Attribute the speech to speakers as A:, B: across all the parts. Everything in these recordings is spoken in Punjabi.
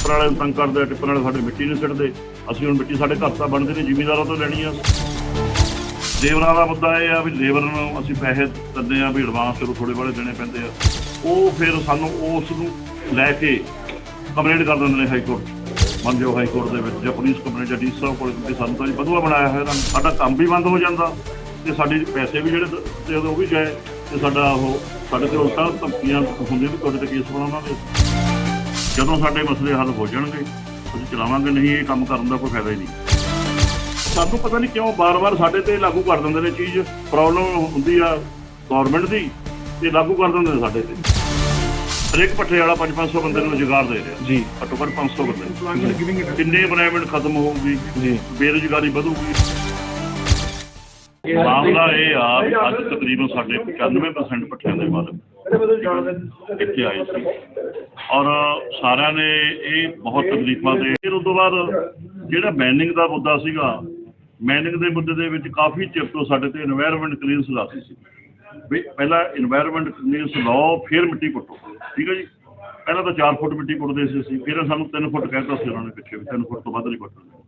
A: ਟਿੱਪਰ ਵਾਲੇ ਨੂੰ ਤੰਗ ਕਰਦੇ ਆ ਟਿੱਪਰ ਵਾਲੇ ਸਾਡੇ ਮਿੱਟੀ ਨਹੀਂ ਸਿੱਟਦੇ। ਅਸੀਂ ਹੁਣ ਮਿੱਟੀ ਸਾਡੇ ਘਰ ਤਾਂ ਬਣਦੇ ਨੇ ਜ਼ਿਮੀਂਦਾਰਾਂ ਤੋਂ ਲੈਣੀ ਆ। ਲੇਬਰਾਂ ਦਾ ਮੁੱਦਾ ਇਹ ਆ ਵੀ ਲੇਬਰ ਨੂੰ ਅਸੀਂ ਪੈਸੇ ਦਿੰਦੇ ਆ, ਵੀ ਐਡਵਾਂਸ ਚਲੋ ਥੋੜੇ ਬਾਲੇ ਦੇਣੇ ਪੈਂਦੇ ਆ। ਉਹ ਫਿਰ ਸਾਨੂੰ ਉਸ ਨੂੰ ਲੈ ਕੇ ਕੰਪਲੇਂਟ ਕਰ ਦਿੰਦੇ ਨੇ ਹਾਈ ਕੋਰਟ ਮੰਨ ਜਾਓ ਹਾਈ ਕੋਰਟ ਦੇ ਵਿੱਚ ਜਾਂ ਪੁਲਿਸ ਕੰਪਲੇਂਟ ਜਾਂ ਡੀ ਸਾਹਿਬ ਕੋਲ ਕਿ ਸਾਨੂੰ ਤਾਂ ਜੀ ਬਦੂਆ ਬਣਾਇਆ ਹੋਇਆ ਇਹਨਾਂ ਸਾਡਾ ਕੰਮ ਵੀ ਬੰਦ ਹੋ ਜਾਂਦਾ ਤੇ ਸਾਡੇ ਪੈਸੇ ਵੀ ਜਿਹੜੇ ਤੇ ਉਹ ਵੀ ਗਏ ਤੇ ਸਾਡਾ ਉਹ, ਸਾਡੇ ਤੇ ਉਲਟਾ ਧਮਕੀਆਂ ਹੁੰਦੀਆਂ ਵੀ ਤੁਹਾਡੇ ਤੇ ਕੇਸ ਬਣਾਵਾਂਗੇ ਜਦੋਂ ਸਾਡੇ ਮਸਲੇ ਹੱਲ ਹੋ ਜਾਣਗੇ ਅਸੀਂ ਚਲਾਵਾਂਗੇ ਨਹੀਂ ਇਹ ਕੰਮ ਕਰਨ ਦਾ ਕੋਈ ਫਾਇਦਾ ਹੀ ਨਹੀਂ। ਸਾਨੂੰ ਪਤਾ ਨਹੀਂ ਕਿਉਂ ਬਾਰ-ਬਾਰ ਸਾਡੇ ਤੇ ਲਾਗੂ ਕਰ ਦਿੰਦੇ ਨੇ ਚੀਜ਼ ਪ੍ਰੋਬਲਮ ਹੁੰਦੀ ਆ ਗਵਰਨਮੈਂਟ ਦੀ ਤੇ ਲਾਗੂ ਕਰ ਦਿੰਦੇ ਨੇ ਸਾਡੇ ਤੇ। ਹਰੇਕ ਪੱਠੇ ਵਾਲਾ 5-500 ਬੰਦੇ ਨੂੰ ਰੁਜ਼ਗਾਰ ਦੇ ਰਿਹਾ।
B: ਜੀ।
A: ਘੱਟੋ ਘੱਟ 500 ਬੰਦੇ ਕਿੰਨੇ employment ਖਤਮ ਹੋਊਗੀ
B: ਜੀ।
A: ਬੇਰੁਜ਼ਗਾਰੀ ਵਧੂਗੀ। ਮਾਮਲਾ ਇਹ ਆ ਵੀ ਅੱਜ ਤਕਰੀਬਨ ਸਾਡੇ 95% ਪੱਠਿਆਂ ਦੇ ਮਾਲਕ ਇੱਥੇ ਆਏ ਸੀ। ਔਰ ਸਾਰਿਆਂ ਨੇ ਇਹ ਬਹੁਤ ਤਕਲੀਫਾਂ ਦੇ ਫਿਰ ਉਸ ਤੋਂ ਬਾਅਦ ਜਿਹੜਾ ਮੈਨਿੰਗ ਦਾ ਮੁੱਦਾ ਸੀਗਾ ਮੈਨਿੰਗ ਦੇ ਮੁੱਦੇ ਦੇ ਵਿੱਚ ਕਾਫੀ ਚਿਰ ਤੋਂ ਸਾਡੇ ਤੇ এনवायरमेंट ਕਲੀਅਰੈਂਸ ਲਾ ਸੀ। ਵੀ ਪਹਿਲਾਂ এনवायरमेंट ਕਲੀਅਰੈਂਸ ਲਾਓ ਫਿਰ ਮਿੱਟੀ ਪੁੱਟੋ ਠੀਕ ਹੈ ਜੀ? ਪਹਿਲਾਂ ਤਾਂ 4 ਫੁੱਟ ਮਿੱਟੀ ਪੁੱਟਦੇ ਸੀ ਅਸੀਂ ਫਿਰ ਸਾਨੂੰ 3 ਫੁੱਟ ਕਹਿੰਦਾ ਸੀ ਉਹਨਾਂ ਨੇ ਪਿੱਛੇ ਵੀ 3 ਫੁੱਟ ਤੋਂ ਵੱਧ ਨਹੀਂ ਪੁੱਟਣਾ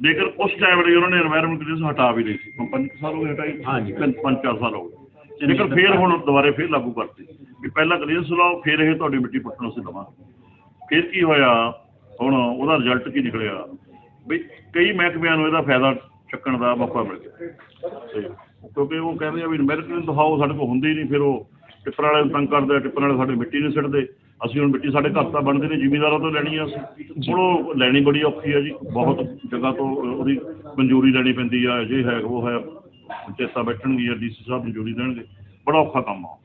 A: ਲੇਕਿਨ ਉਸ ਟਾਈਮ ਲਈ ਉਹਨਾਂ ਨੇ এনवायरमेंट ਕਲੀਅਰੈਂਸ ਹਟਾ ਵੀ ਲਈ ਸੀ ਪੰਜ ਸਾਲ ਹੋ ਹਟਾਈ ਹਾਂਜੀ। ਪੰਜ ਚਾਰ ਸਾਲ ਹੋ ਗਏ। ਲੇਕਿਨ ਫਿਰ ਹੁਣ ਦੁਬਾਰੇ ਫਿਰ ਲਾਗੂ ਕਰਤੀ। ਵੀ ਪਹਿਲਾਂ ਕਲੀਅਰੈਂਸ ਲਾਓ ਫਿਰ ਇਹ ਤੁਹਾਡੀ ਮਿੱਟੀ ਪੁੱਟਣ ਅਸੀਂ ਲਵਾਂਗੇ। ਫਿਰ ਕੀ ਹੋਇਆ? ਹੁਣ ਉਹਦਾ ਰਿਜ਼ਲਟ ਕੀ ਨਿਕਲਿਆ? ਵੀ ਕਈ ਮਹਿਕਮਿਆਂ ਨੂੰ ਇਹਦਾ ਫਾਇਦਾ ਚੱਕਣ ਦਾ ਮੌਕਾ ਮਿਲ ਗਿਆ। ਤੇ ਕਿਉਂਕਿ ਉਹ ਕਹਿੰਦੇ ਆ ਵੀ ਅਮਰੀਕਨ ਦਿਖਾਓ ਸਾਡੇ ਕੋਲ ਹੁੰਦੀ ਨਹੀਂ ਫਿਰ ਉਹ ਟਿੱਪਰ ਵਾਲੇ ਤੰਗ ਕਰਦੇ ਟਿੱਪਰ ਵਾਲੇ ਸਾਡੇ ਮਿੱਟੀ ਨਹੀਂ ਸਿੱਟਦੇ। ਅਸੀਂ ਹੁਣ ਮਿੱਟੀ ਸਾਡੇ ਘਰ ਤਾਂ ਬਣਦੇ ਨੇ ਜ਼ਿਮੀਂਦਾਰਾਂ ਤੋਂ ਲੈਣੀ ਆ ਅਸੀਂ। ਹੁਣ ਉਹ ਲੈਣੀ ਬੜੀ ਔਖੀ ਆ ਜੀ ਬਹੁਤ ਜਗ੍ਹਾ ਤੋਂ ਉਹਦੀ ਮਨਜ਼ੂਰੀ ਲੈਣੀ ਪੈਂਦੀ ਆ ਜੇ ਹੈ ਉਹ ਹੈ। ਪੰਚਾਇਤਾਂ ਬੈਠਣਗੀਆਂ ਜਾਂ ਡੀਸੀ ਸਾਹਿਬ ਮਨਜ਼ੂਰੀ ਦੇਣਗੇ ਬੜਾ ਔਖਾ ਕੰਮ ਆ।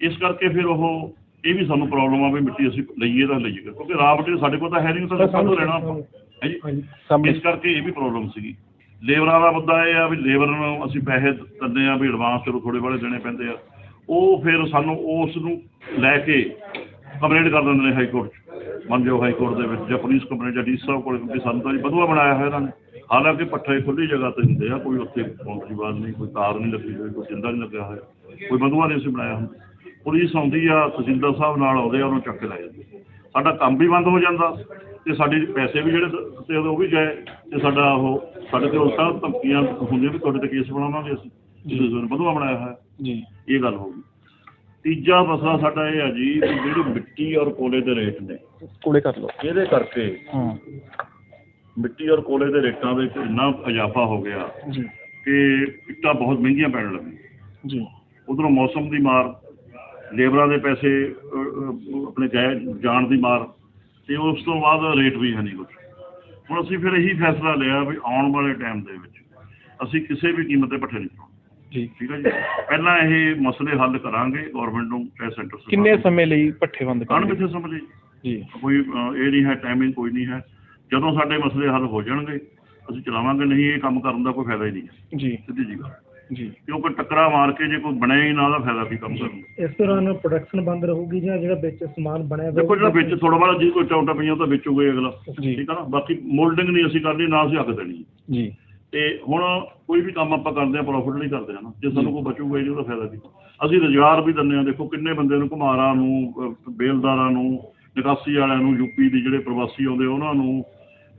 A: ਇਸ ਕਰਕੇ ਫਿਰ ਉਹ ਇਹ ਵੀ ਸਾਨੂੰ ਪ੍ਰੋਬਲਮ ਆ ਵੀ ਮਿੱਟੀ ਅਸੀਂ ਲਈਏ ਤਾਂ ਲਈਏ ਕਿਉਂਕਿ ਰਾਹ ਮਟੀਰੀਅਲ ਸਾਡੇ ਕੋਲ ਤਾਂ ਹੈ ਨਹੀਂ ਤਾਂ ਤੋਂ ਲੈਣਾ ਹੈ ਜੀ? ਇਸ ਕਰਕੇ ਇਹ ਵੀ ਪ੍ਰੋਬਲਮ ਸੀਗੀ। ਲੇਬਰਾਂ ਦਾ ਮੁੱਦਾ ਇਹ ਆ ਵੀ ਲੇਬਰ ਨੂੰ ਅਸੀਂ ਪੈਸੇ ਦਿੰਦੇ ਆ ਵੀ ਐਡਵਾਂਸ ਚਲੋ ਥੋੜੇ ਬਾਲੇ ਦੇਣੇ ਪੈਂਦੇ ਆ। ਉਹ ਫਿਰ ਸਾਨੂੰ ਉਸ ਨੂੰ ਲੈ ਕੇ ਕੰਪਲੇਂਟ ਕਰ ਦਿੰਦੇ ਨੇ ਹਾਈ ਕੋਰਟ 'ਚ। ਮੰਨ ਜਾਓ ਹਾਈ ਕੋਰਟ ਦੇ ਵਿੱਚ ਜਾਂ ਪੁਲਿਸ ਕੰਪਲੇਂਟ ਜਾਂ ਡੀ ਸਾਹਿਬ ਕੋਲ ਕਿ ਸਾਨੂੰ ਤਾਂ ਜੀ ਬਦੂਆ ਬਣਾਇਆ ਹੋਇਆ ਇਹਨਾਂ ਨੇ। ਹਾਲਾਂਕਿ ਪੱਠੇ ਖੁੱਲੀ ਜਗ੍ਹਾ ਤੇ ਹੁੰਦੇ ਆ ਕੋਈ ਉੱਥੇ ਬਾਉਂਡਰੀਵਾਲ ਨਹੀਂ ਕੋਈ ਤਾਰ ਨਹੀਂ ਲੱਗੀ ਹੋਈ ਕੋਈ ਜਿੰਦਾ ਨਹੀਂ ਲੱਗਿਆ ਹੋਇਆ ਕੋਈ ਬਦੂਆ ਨਹੀਂ ਅਸੀਂ ਬਣਾਇਆ ਹੁੰਦਾ। ਪੁਲਿਸ ਆਉਂਦੀ ਆ ਤਹਿਸੀਲਦਾਰ ਸਾਹਿਬ ਨਾਲ ਆਉਂਦੇ ਆ ਉਹਨੂੰ ਚੱਕ ਕੇ ਲੈ ਜਾਂਦੇ ਸਾਡਾ ਕੰਮ ਵੀ ਬੰਦ ਹੋ ਜਾਂਦਾ ਤੇ ਸਾਡੇ ਪੈਸੇ ਵੀ ਜਿਹੜੇ ਤੇ ਉਹ ਵੀ ਗਏ ਤੇ ਸਾਡਾ ਉਹ ਸਾਡੇ ਤੇ ਉਲਟਾ ਧਮਕੀਆਂ ਹੁੰਦੀਆਂ ਵੀ ਤੁਹਾਡੇ ਤੇ ਕੇਸ ਬਣਾਵਾਂਗੇ ਅਸੀਂ ਸਾਨੂੰ ਬਦੂਆ ਬਣਾਇਆ ਹੋਇਆ।
B: ਜੀ।
A: ਇਹ ਗੱਲ ਹੋ ਗਈ। ਤੀਜਾ ਮਸਲਾ ਸਾਡਾ ਇਹ ਆ ਜੀ ਵੀ ਜਿਹੜੀ ਮਿੱਟੀ ਔਰ ਕੋਲੇ ਦੇ ਰੇਟ ਨੇ
B: ਕੋਲੇ ਕਰ ਲਓ।
A: ਇਹਦੇ ਕਰਕੇ
B: ਹਾਂ।
A: ਮਿੱਟੀ ਔਰ ਕੋਲੇ ਦੇ ਰੇਟਾਂ ਵਿੱਚ ਇੰਨਾ ਇਜ਼ਾਫਾ ਹੋ ਗਿਆ
B: ਜੀ।
A: ਕਿ ਇੱਟਾਂ ਬਹੁਤ ਮਹਿੰਗੀਆਂ ਪੈਣ ਲੱਗੀਆਂ।
B: ਜੀ।
A: ਉਧਰੋਂ ਮੌਸਮ ਦੀ ਮਾਰ ਲੇਬਰਾਂ ਦੇ ਪੈਸੇ ਆਪਣੇ ਜਾਣ ਦੀ ਮਾਰ ਤੇ ਉਸ ਤੋਂ ਬਾਅਦ ਰੇਟ ਵੀ ਹੈ ਨਹੀਂ ਕੁਝ ਹੁਣ ਅਸੀਂ ਫਿਰ ਇਹੀ ਫੈਸਲਾ ਲਿਆ ਵੀ ਆਉਣ ਵਾਲੇ ਟਾਈਮ ਦੇ ਵਿੱਚ ਅਸੀਂ ਕਿਸੇ ਵੀ ਕੀਮਤ ਤੇ ਪੱਠੇ ਨਹੀਂ
B: ਜੀ।
A: ਠੀਕ ਹੈ ਜੀ? ਪਹਿਲਾਂ ਇਹ ਮਸਲੇ ਹੱਲ ਕਰਾਂਗੇ ਗਵਰਨਮੈਂਟ ਨੂੰ ਚਾਹੇ ਸੈਂਟਰ ਸਰਕਾਰ
B: ਕਿੰਨੇ। ਸਮੇਂ ਲਈ ਪੱਠੇ ਬੰਦ ਕਰਨਗੇ? ਜੀ।
A: ਕੋਈ ਇਹ ਨਹੀਂ ਹੈ ਟਾਈਮਿੰਗ ਕੋਈ ਨਹੀਂ ਹੈ। ਜਦੋਂ ਸਾਡੇ ਮਸਲੇ ਹੱਲ ਹੋ ਜਾਣਗੇ ਅਸੀਂ ਚਲਾਵਾਂਗੇ ਨਹੀਂ ਇਹ ਕੰਮ ਕਰਨ ਦਾ ਕੋਈ ਫਾਇਦਾ ਹੀ ਨਹੀਂ ਹੈ।
B: ਜੀ।
A: ਸਿੱਧੀ ਜੀ ਗੱਲ
B: ਜੀ।
A: ਕਿਉਂਕਿ ਟੱਕਰਾ ਮਾਰ ਕੇ ਜੇ ਕੋਈ ਬਣਿਆ ਹੀ ਨਾ ਉਹਦਾ ਫਾਇਦਾ ਕੀ ਕੰਮ ਕਰਨ ਦਾ?
C: ਇਸ ਦੌਰਾਨ ਪ੍ਰੋਡਕਸ਼ਨ ਬੰਦ ਰਹੂਗੀ ਜਾਂ ਜਿਹੜਾ ਵਿੱਚ ਸਮਾਨ ਬਣਿਆ
A: ਦੇਖੋ ਜਿਹੜਾ ਵਿੱਚ ਥੋੜਾ ਬਾਲਾ ਜੀ ਕੋਈ ਚੌਂਟਾ ਪਈਆਂ ਉਹ ਤਾਂ ਵੇਚੂਗਾ ਅਗਲਾ। ਠੀਕ ਹੈ ਨਾ? ਬਾਕੀ ਮੋਲਡਿੰਗ ਨਹੀਂ ਅਸੀਂ ਕਰਨੀ ਨਾ ਅਸੀਂ ਹੱਕ ਦੇਣੀ
B: ਜੀ।
A: ਤੇ ਹੁਣ ਕੋਈ ਵੀ ਕੰਮ ਆਪਾਂ ਕਰਦੇ ਆ ਪ੍ਰੋਫਿਟ ਲਈ ਕਰਦੇ ਆ ਨਾ। ਜੇ ਸਾਨੂੰ ਕੋਈ ਬਚੂਗਾ ਉਹਦਾ ਫਾਇਦਾ ਕੀ? ਅਸੀਂ ਰੁਜ਼ਗਾਰ ਵੀ ਦਿੰਦੇ ਆ ਦੇਖੋ ਕਿੰਨੇ ਬੰਦੇ ਨੂੰ ਘੁਮਾਰਾਂ ਨੂੰ ਬੇਲਦਾਰਾਂ ਨੂੰ ਨਿਕਾਸੀ ਵਾਲਿਆਂ ਨੂੰ ਯੂਪੀ ਦੇ ਜਿਹੜੇ ਪ੍ਰਵਾਸੀ ਆਉਂਦੇ ਉਹਨਾਂ ਨੂੰ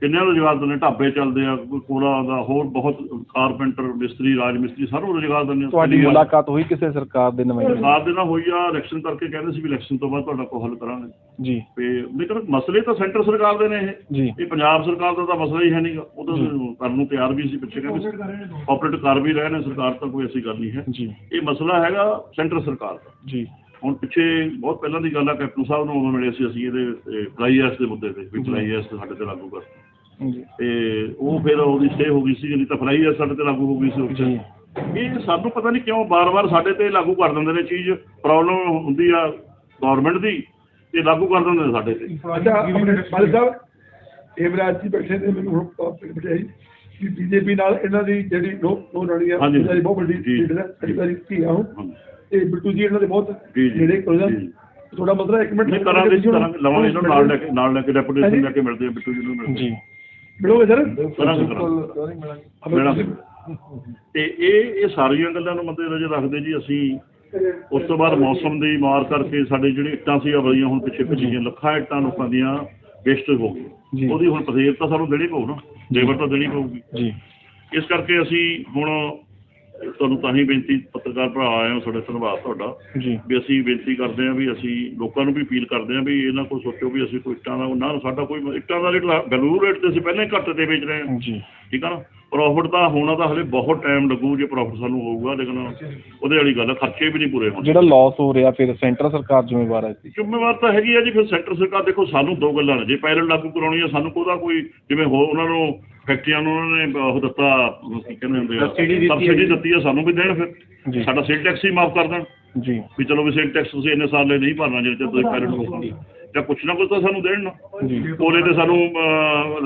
A: ਕਿੰਨਿਆਂ ਨੂੰ ਰੁਜ਼ਗਾਰ ਦਿੰਦੇ ਢਾਬੇ ਚੱਲਦੇ ਆ ਕੋਈ ਕੋਲਾ ਦਾ ਹੋਰ ਬਹੁਤ ਕਾਰਪੈਂਟਰ ਮਿਸਤਰੀ ਰਾਜ ਮਿਸਤਰੀ ਸਾਰਿਆਂ ਨੂੰ ਰੁਜ਼ਗਾਰ ਦਿੰਦੇ ਆ।
B: ਤੁਹਾਡੀ ਮੁਲਾਕਾਤ ਹੋਈ ਕਿਸੇ ਸਰਕਾਰ ਦੇ ਨੁਮਾਇੰਦੇ ਨਾਲ?
A: ਸਰਕਾਰ ਦੇ ਨਾਲ ਹੋਈ ਆ ਇਲੈਕਸ਼ਨ ਕਰਕੇ ਕਹਿੰਦੇ ਸੀ ਵੀ ਇਲੈਕਸ਼ਨ ਤੋਂ ਬਾਅਦ ਤੁਹਾਡਾ ਕੋਈ ਹੱਲ ਕਰਾਂਗੇ।
B: ਜੀ।
A: ਤੇ ਲੇਕਿਨ ਮਸਲੇ ਤਾਂ ਸੈਂਟਰ ਸਰਕਾਰ ਦੇ ਨੇ ਇਹ।
B: ਜੀ।
A: ਇਹ ਪੰਜਾਬ ਸਰਕਾਰ ਦਾ ਤਾਂ ਮਸਲਾ ਹੀ ਹੈ ਨਹੀਂਗਾ ਉਹ ਤਾਂ ਕਰਨ ਨੂੰ ਤਿਆਰ ਵੀ ਸੀ ਪਿੱਛੇ ਕਹਿੰਦੇ ਆਪਰੇਟ ਕਰ ਵੀ ਰਹੇ ਨੇ ਸਰਕਾਰ ਤਾਂ ਕੋਈ ਐਸੀ ਗੱਲ ਨਹੀਂ ਹੈ।
B: ਜੀ।
A: ਇਹ ਮਸਲਾ ਹੈਗਾ ਸੈਂਟਰ ਸਰਕਾਰ ਦਾ।
B: ਜੀ।
A: ਹੁਣ ਪਿੱਛੇ ਬਹੁਤ ਪਹਿਲਾਂ ਦੀ ਗੱਲ ਆ ਕੈਪਟਨ ਸਾਹਿਬ ਨੂੰ ਉਦੋਂ ਮਿਲੇ ਸੀ ਅਸੀਂ ਇਹਦੇ ਫਲਾਈ ਐਸ ਦੇ ਮੁੱਦੇ ਤੇ ਵੀ ਫਲਾਈ ਐਸ ਸਾਡੇ ਤੇ ਲਾਗੂ ਕਰ। ਤੇ ਉਹ ਫਿਰ ਉਹਦੀ ਸਟੇ ਹੋ ਗਈ ਸੀ ਨਹੀਂ ਤਾਂ ਫਲਾਈ ਐਸ ਸਾਡੇ ਤੇ ਲਾਗੂ ਹੋ ਗਈ ਸੀ ਉਸ 'ਚ।
B: ਜੀ
A: ਇਹ ਸਾਨੂੰ ਪਤਾ ਨਹੀਂ ਕਿਉਂ ਬਾਰ-ਬਾਰ ਸਾਡੇ ਤੇ ਲਾਗੂ ਕਰ ਦਿੰਦੇ ਨੇ ਚੀਜ਼ ਪ੍ਰੋਬਲਮ ਹੁੰਦੀ ਆ ਗਵਰਨਮੈਂਟ ਦੀ ਤੇ ਲਾਗੂ ਕਰ ਦਿੰਦੇ ਨੇ ਸਾਡੇ ਤੇ
D: ਅੱਛਾ ਸਾਹਿਬ ਇਹ ਜੀ ਬੈਠੇ ਨੇ ਮੈਨੂੰ ਹੁਣ ਪਤਾ ਬਟਾਈ ਕਿ ਬੀਜੇਪੀ ਨਾਲ ਇਹਨਾਂ ਦੀ ਜਿਹੜੀ ਨੋ ਨੋ ਰਣੀ ਆ
A: ਹਾਂਜੀ।
D: ਇਹਨਾਂ ਦੀ ਬਹੁਤ ਵੱਡੀ
A: ਜੀ।
D: ਲੀਡ ਹੈ ਆ। ਤੇ ਬਿੱਟੂ ਜੀ ਇਹਨਾਂ ਦੇ ਬਹੁਤ
A: ਜੀ, ਜੀ।
D: ਨੇੜੇ ਕੋਲ
A: ਜੀ।
D: ਥੋੜਾ ਮਸਲਾ ਇੱਕ ਮਿੰਟ
A: ਕਰਾਂਗੇ ਜੀ, ਕਰਾਂਗੇ ਲਵਾਂਗੇ ਇਹਨਾਂ ਨੂੰ ਨਾਲ ਲੈ ਕੇ ਨਾਲ ਲੈ ਕੇ ਡੈਪੂਟੇਸ਼ਨ ਲੈ ਕੇ ਮਿਲਦੇ ਆ ਬਿੱਟੂ ਜੀ ਨੂੰ ਮਿਲਦੇ
B: ਜੀ
D: ਮਿਲੋਗੇ ਸਰ?
A: ਕਰਾਂਗੇ ਕਰਾਂਗੇ ਮਿਲਣਾ ਤੇ ਇਹ ਇਹ ਸਾਰੀਆਂ ਗੱਲਾਂ ਨੂੰ ਮੱਦੇ ਨਜ਼ਰ ਰੱਖਦੇ ਜੀ ਅਸੀਂ ਉਸ ਤੋਂ ਬਾਅਦ ਮੌਸਮ ਦੀ ਮਾਰ ਕਰਕੇ ਸਾਡੇ ਜਿਹੜੇ ਇੱਟਾਂ ਸੀ ਬੜੀਆਂ ਹੁਣ ਪਿੱਛੇ ਭੱਜੀਆਂ। ਲੱਖਾਂ ਇੱਟਾਂ ਲੋਕਾਂ ਦੀਆਂ ਵੇਸਟੇਜ ਹੋ। ਗਈ ਉਹਦੀ ਹੁਣ ਪਸੇਰ ਤਾਂ ਸਾਨੂੰ ਦੇਣੀ ਪਊ ਨਾ। ਲੇਬਰ ਤਾਂ ਦੇਣੀ ਪਊਗੀ।
B: ਜੀ।
A: ਇਸ ਕਰਕੇ ਅਸੀਂ ਹੁਣ ਤੁਹਾਨੂੰ ਤਾਂ ਹੀ ਬੇਨਤੀ ਪੱਤਰਕਾਰ ਭਰਾ ਆਏ ਹੋ ਤੁਹਾਡੇ ਧੰਨਵਾਦ ਤੁਹਾਡਾ।
B: ਜੀ।
A: ਵੀ ਅਸੀਂ ਬੇਨਤੀ ਕਰਦੇ ਹਾਂ ਵੀ ਅਸੀਂ ਲੋਕਾਂ ਨੂੰ ਵੀ ਅਪੀਲ ਕਰਦੇ ਹਾਂ ਵੀ ਇਹਨਾਂ ਕੋਲ ਸੋਚੋ ਵੀ ਅਸੀਂ ਕੋਈ ਇੱਟਾਂ ਦਾ ਨਾ ਸਾਡਾ ਕੋਈ ਇੱਟਾਂ ਦਾ ਰੇਟ ਬੈਲੂਰ ਰੇਟ ਤੇ ਅਸੀਂ ਪਹਿਲਾਂ ਹੀ ਘੱਟ ਤੇ ਵੇਚ ਰਹੇ ਹਾਂ।
B: ਜੀ।
A: ਠੀਕ ਆ ਨਾ? ਪ੍ਰੋਫਿਟ ਤਾਂ ਹੋਣਾ ਤਾਂ ਹਲੇ ਬਹੁਤ ਟਾਈਮ ਲੱਗੂ ਜੇ ਪ੍ਰੋਫਿਟ ਸਾਨੂੰ ਹੋਊਗਾ ਲੇਕਿਨ ਉਹਦੇ ਵਾਲੀ ਗੱਲ ਖਰਚੇ ਵੀ ਨਹੀਂ ਪੂਰੇ ਹੋਣੇ।
B: ਜਿਹੜਾ ਲਾਸ ਹੋ ਰਿਹਾ ਫਿਰ ਸੈਂਟਰ ਸਰਕਾਰ ਜ਼ਿੰਮੇਵਾਰ ਹੈ ਜੀ।
A: ਜ਼ਿੰਮੇਵਾਰ ਤਾਂ ਹੈਗੀ ਆ ਜੀ ਫਿਰ ਸੈਂਟਰ ਸਰਕਾਰ ਦੇਖੋ ਸਾਨੂੰ ਦੋ ਗੱਲਾਂ ਨੇ। ਜੇ ਪਾਇਲਟ ਲਾਗੂ ਕਰਾਉਣੀ ਆ ਸਾਨੂੰ ਕੋਦਾ ਕੋਈ ਜਿਵੇਂ ਹੋ ਉਹਨਾਂ ਨੂੰ ਫੈਕਟਰੀਆਂ ਨੂੰ ਉਹਨਾਂ ਨੇ ਉਹ ਦਿੱਤਾ ਕੀ ਕਹਿੰਦੇ ਹੁੰਦੇ ਆ? ਸਬਸਿਡੀ ਦਿੱਤੀ ਆ ਸਾਨੂੰ ਵੀ ਦੇਣ
B: ਜੀ।
A: ਫਿਰ ਸਾਡਾ ਸੇਲ ਟੈਕਸ ਹੀ ਮਾਫ ਕਰ ਦੇਣ।
B: ਜੀ।
A: ਵੀ ਚਲੋ ਵੀ ਸੇਲ ਟੈਕਸ ਤੁਸੀਂ ਇੰਨੇ ਸਾਲ ਲਈ ਨਹੀਂ ਭਰਨਾ ਜੇ ਤੁਸੀਂ ਪਾਇਲਟ ਹੋ ਜਾਂ ਕੁਛ ਨਾ ਕੁਛ ਤਾਂ ਸਾਨੂੰ ਦੇਣ ਨਾ।
B: ਜੀ।
A: ਕੋਲੇ ਤੇ ਸਾਨੂੰ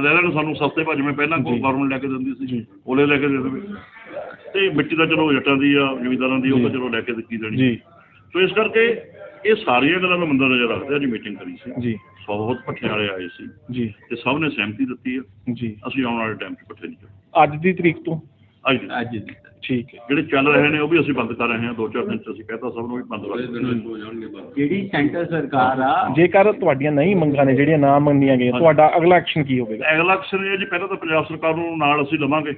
A: ਲੈ ਲੈਣ ਸਾਨੂੰ ਸਸਤੇ ਭਾਅ ਜਿਵੇਂ ਪਹਿਲਾਂ। ਗਵਰਨਮੈਂਟ ਲੈ ਕੇ ਦਿੰਦੀ ਸੀ। ਕੋਲੇ ਲੈ ਕੇ ਦੇ ਦੇਵੇ। ਤੇ ਮਿੱਟੀ ਦਾ ਚਲੋ ਜੱਟਾਂ ਦੀ ਆ ਜ਼ਿਮੀਂਦਾਰਾਂ ਦੀ ਉਹ ਤਾਂ। ਚਲੋ ਲੈ ਕੇ ਦਿੱਤੀ ਦੇਣੀ।
B: ਜੀ।
A: ਸੋ ਇਸ ਕਰਕੇ ਇਹ ਸਾਰੀਆਂ ਗੱਲਾਂ ਨੂੰ ਮੰਦਰ ਨਜ਼ਰ ਰੱਖਦੇ ਆ ਜੀ ਮੀਟਿੰਗ ਕਰੀ ਸੀ।
B: ਜੀ।
A: ਬਹੁਤ ਪੱਠੇ ਵਾਲੇ ਆਏ ਸੀ।
B: ਜੀ।
A: ਤੇ ਸਭ ਨੇ ਸਹਿਮਤੀ ਦਿੱਤੀ ਹੈ
B: ਜੀ।
A: ਅਸੀਂ ਆਉਣ ਵਾਲੇ ਟਾਈਮ 'ਚ ਪੱਠੇ ਨਹੀਂ।
B: ਅੱਜ ਦੀ ਤਰੀਕ ਤੋਂ?
A: ਅੱਜ
E: ਅੱਜ ਦੀ।
B: ਠੀਕ ਹੈ।
A: ਜਿਹੜੇ ਚੱਲ ਰਹੇ ਨੇ ਉਹ ਵੀ ਅਸੀਂ ਬੰਦ ਕਰ ਰਹੇ ਹਾਂ। ਦੋ ਚਾਰ ਦਿਨ 'ਚ ਅਸੀਂ ਕਹਿਤਾ ਸਭ ਨੂੰ ਵੀ ਬੰਦ ਕਰ।
E: ਜਿਹੜੀ ਸੈਂਟਰ ਸਰਕਾਰ ਆ
B: ਜੇਕਰ ਤੁਹਾਡੀਆਂ ਨਹੀਂ ਮੰਗਾਂ ਨੇ ਜਿਹੜੀਆਂ ਨਾ ਮੰਨੀਆਂ ਗਈਆਂ ਤੁਹਾਡਾ ਅਗਲਾ ਐਕਸ਼ਨ ਕੀ ਹੋਵੇਗਾ?
A: ਅਗਲਾ ਅਕਸਰ ਇਹ ਜੀ ਪਹਿਲਾਂ ਤਾਂ ਪੰਜਾਬ ਸਰਕਾਰ ਨੂੰ ਨਾਲ ਅਸੀਂ ਲਵਾਂਗੇ।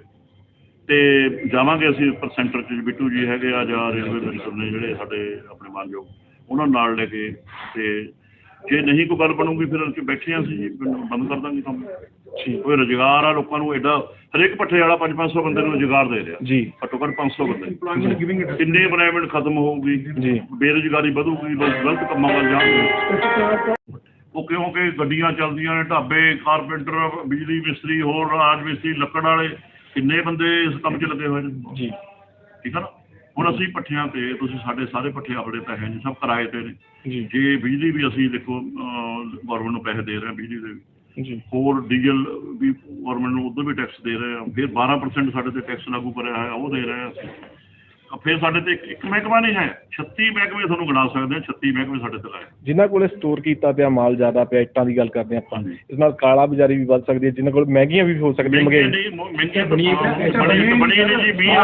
A: ਤੇ ਜਾਵਾਂਗੇ ਅਸੀਂ ਉੱਪਰ ਸੈਂਟਰ 'ਚ ਬਿੱਟੂ ਜੀ ਹੈਗੇ ਆ ਜਾਂ ਰੇਲਵੇ ਮਿਨਿਸਟਰ ਨੇ ਜਿਹੜੇ ਸਾਡੇ ਆਪਣੇ ਮਾਨਯੋਗ ਉਹਨਾਂ ਨਾਲ ਲੈ ਕੇ ਤੇ ਜੇ ਨਹੀਂ ਕੋਈ ਗੱਲ ਬਣੂਗੀ ਫਿਰ ਅਸੀਂ ਬੈਠੇ ਹਾਂ ਅਸੀਂ ਜੀ ਬੰਦ ਕਰ ਦਾਂਗੇ ਕੰਮ।
B: ਠੀਕ।
A: ਕੋਈ ਰੁਜ਼ਗਾਰ ਆ ਲੋਕਾਂ ਨੂੰ ਐਡਾ ਹਰੇਕ ਪੱਠੇ ਵਾਲਾ 5-500 ਬੰਦੇ ਨੂੰ ਰੁਜ਼ਗਾਰ ਦੇ ਰਿਹਾ।
B: ਜੀ।
A: ਘੱਟੋ ਘੱਟ 500 ਬੰਦੇ। ਕਿੰਨੇ employment ਖਤਮ ਹੋਊਗੀ
B: ਜੀ।
A: ਬੇਰੁਜ਼ਗਾਰੀ ਵਧੂਗੀ ਲੋਕ ਗਲਤ ਕੰਮਾਂ ਵੱਲ ਜਾਣਗੇ। ਉਹ ਕਿਉਂਕਿ ਗੱਡੀਆਂ ਚੱਲਦੀਆਂ ਨੇ ਢਾਬੇ ਕਾਰਪੈਂਟਰ ਬਿਜਲੀ ਮਿਸਤਰੀ ਹੋਰ ਰਾਜ ਮਿਸਤਰੀ ਲੱਕੜ ਵਾਲੇ ਕਿੰਨੇ ਬੰਦੇ ਇਸ ਕੰਮ 'ਚ ਲੱਗੇ ਹੋਏ ਨੇ?
B: ਜੀ।
A: ਠੀਕ ਆ ਨਾ? ਹੁਣ ਅਸੀਂ ਪੱਠਿਆਂ ਤੇ ਤੁਸੀਂ ਸਾਡੇ ਸਾਰੇ ਪੱਠੇ ਆਪਣੇ ਹੈ ਨਹੀਂ ਸਭ ਕਿਰਾਏ ਤੇ ਨੇ।
B: ਜੀ।
A: ਬਿਜਲੀ ਵੀ ਅਸੀਂ ਦੇਖੋ ਗਵਰਨਮੈਂਟ ਨੂੰ ਪੈਸੇ ਦੇ ਰਹੇ ਹਾਂ ਬਿਜਲੀ ਦੇ
B: ਜੀ।
A: ਹੋਰ ਡੀਜ਼ਲ ਵੀ ਗਵਰਨਮੈਂਟ ਨੂੰ ਉਧਰ ਵੀ ਟੈਕਸ ਦੇ ਰਹੇ ਆ ਫਿਰ 12% ਸਾਡੇ ਤੇ ਟੈਕਸ ਲਾਗੂ ਕਰਿਆ ਹੋਇਆ ਉਹ ਦੇ ਰਹੇ ਆ ਫਿਰ ਸਾਡੇ ਤੇ ਇੱਕ- ਇੱਕ ਮਹਿਕਮਾ ਨਹੀਂ ਹੈ। 36 ਮਹਿਕਮੇ ਤੁਹਾਨੂੰ ਗਿਣਾ ਸਕਦੇ ਹਾਂ 36 ਮਹਿਕਮੇ ਸਾਡੇ ਤੇ ਲਾਏ।
B: ਜਿਨ੍ਹਾਂ ਕੋਲੇ ਸਟੋਰ ਕੀਤਾ ਪਿਆ ਮਾਲ ਜ਼ਿਆਦਾ ਪਿਆ ਇੱਟਾਂ ਦੀ ਗੱਲ ਕਰਦੇ ਹਾਂ ਆਪਾਂ।
A: ਹਾਂਜੀ।
B: ਇਸ ਨਾਲ ਕਾਲਾ ਬਾਜ਼ਾਰੀ ਵੀ ਵੱਧ ਸਕਦੀ ਹੈ ਜਿਨ੍ਹਾਂ ਕੋਲ ਮਹਿੰਗੀਆਂ ਵੀ ਹੋ ਸਕਦੀਆਂ
A: ਮਹਿੰਗੇ ਨਹੀਂ ਮ- ਮਹਿੰਗੇ ਬਣੀ ਬਣੀ ਬਣੀ ਨਹੀਂ ਜੀ 20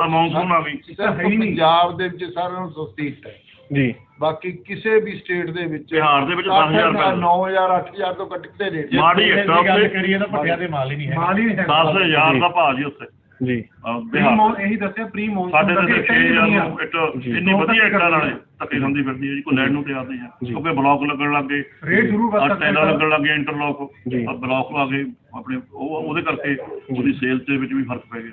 A: ਆ ਮੌਨਸੂਨ ਆ ਗਈ।
F: ਸਿਰਫ ਪੰਜਾਬ ਦੇ ਵਿੱਚ ਸਾਰਿਆਂ ਨੂੰ ਸਸਤੀ ਇੱਟ ਹੈ।
B: ਜੀ।
F: ਬਾਕੀ ਕਿਸੇ ਵੀ ਸਟੇਟ ਦੇ ਵਿੱਚ
A: ਬਿਹਾਰ ਦੇ ਵਿੱਚ 10000 ਰੁਪਏ।
F: 9000 8000 ਤੋਂ ਘੱਟ ਕਿਤੇ ਰੇਟ
A: ਮਾੜੀ ਇੱਕ ਉੱਥੇ
C: ਕਰੀਏ ਤਾਂ ਪੱਟਿਆਂ ਦੇ ਮਾਲ ਹੀ ਨਹੀਂ ਹੈ। ਮਾਲ ਹੀ ਨਹੀਂ
A: 10000 ਦਾ ਭਾਅ ਜੀ ਉੱਥੇ।
B: ਜੀ।
A: ਅਹ ਬਿਹਾਰ
C: ਇਹੀ ਦੱਸਿਆ ਪ੍ਰੀ ਮੌਨਸੂਨ
A: ਸਾਡੇ ਤੇ 6000 ਨੂੰ ਇੱਟ
B: ਜੀ।
A: ਇੰਨੀ ਵਧੀਆ ਇੱਟਾਂ ਨਾਲੇ ਧੱਕੇ ਖਾਂਦੀ ਫਿਰਦੀ ਹੈ ਜੀ ਕੋਈ ਲੈਣ ਨੂੰ ਤਿਆਰ ਨਹੀਂ ਹੈ। ਕਿਉਂਕਿ ਬਲੌਕ ਲੱਗਣ ਲੱਗ ਗਏ।
C: ਰੇਟ
A: ਆਹ
C: ਸਕਦਾ।
A: ਟੈਲਾਂ। ਲੱਗਣ ਲੱਗ ਇੰਟਰਲੌਕ।
B: ਜੀ।
A: ਬਲੌਕ ਆ ਗਏ ਆਪਣੇ ਉਹ ਉਹਦੇ ਕਰਕੇ ਉਹਦੀ ਸੇਲ ਦੇ ਵਿੱਚ ਵੀ ਫ਼ਰਕ ਪੈ ਗਿਆ।